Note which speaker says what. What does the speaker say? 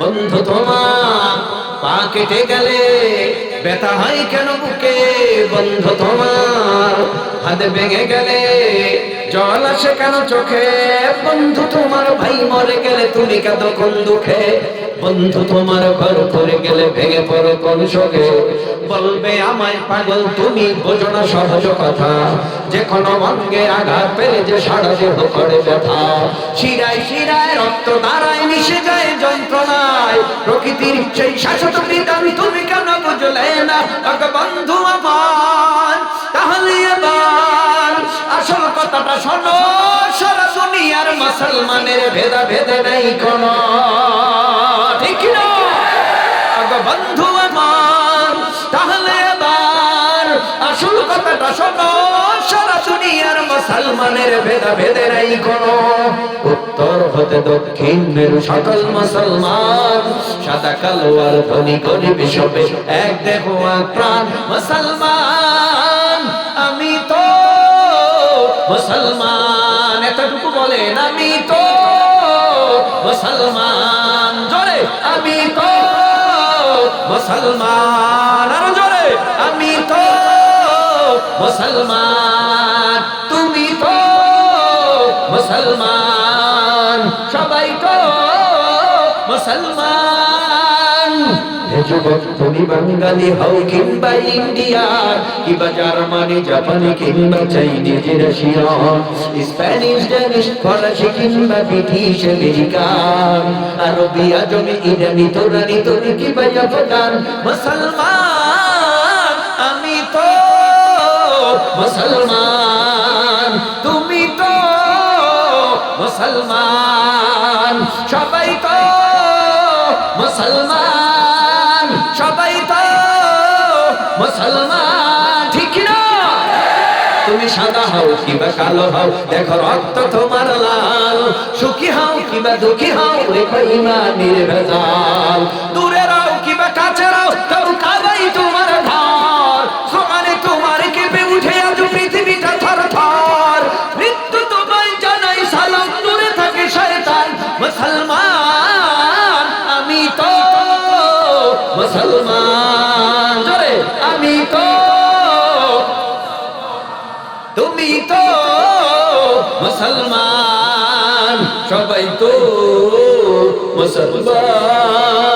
Speaker 1: বন্ধু তোমার পা কেটে গেলে ব্যথা হয় কেন বুকে? বন্ধু তোমার হাত ভেঙে গেলে, জল আসে কেন চোখে? বন্ধু, তোমার ভাই মরে গেলে তুমি কাঁদো কোন দুঃখে? বন্ধু, তোমার ঘর করে গেলে ভেঙে পড়ো কোন শোকে? বলবে আমায় পাগল, তুমি বোঝো না সহজ কথা। যে কোনো অঙ্গে আঘাত পেলে যে সারা দেহ করে ব্যথা। শিরায় শিরায় রক্ত দ্বারায় মিশে যায় যন্ত্রণায়। প্রকৃতির সেই শাশ্বত বিধান, তুমি কেন বুঝলে না? আগে মুসলমানের ভেদা ভেদে কোন। ঠিক বন্ধু আমার, তাহলে আসল কথাটা মুসলমানের ভেদা ভেদে দক্ষিণ মেরু সকল মুসলমান। এক প্রাণ। মুসলমান, আমি তো মুসলমান। এতটুকু বলেন, আমি তো মুসলমান। জোরে, আমি তো মুসলমান। আরও জোরে, আমি তো মুসলমান। তুমি তো মুসলমান। সবাই তো মুসলমান। যুবক, তুমি বাঙালি হও কিংবা ইন্ডিয়ার কিংবা জার্মানি জাপানি কিংবা চাইনিজ রাশিয়া, স্প্যানিশ, ড্যানিশ, ফরাসি কিংবা ব্রিটিশ, আমেরিকান, আরবি, আজমি, ইরানি, তোরানি, তুর্কি, বা আফগান মুসলমান, আমি তো মুসলমান, তুমি তো মুসলমান, সবাই তো মুসলমান। মুসলমান, ঠিক তুমি সাদা হও কিবা কালো হও, দেখো রক্ত তোমার লাল। সুখী হও কিবা দুঃখী হও রেখো ইমানের ভেজাল। দূরে রাও কিবা কাছে রাও, তবু কাবাই তোমার ঘর। সমানে তোমার কেঁপে উঠে আজ পৃথিবীটা থর থর মৃত্যু তোমায় জানাই, সালাম দূরে থাকে শয়তান। মুসলমান, আমি তো মুসলমান। আমি তো তুমি তো মুসলমান সবাই তো মুসলমান।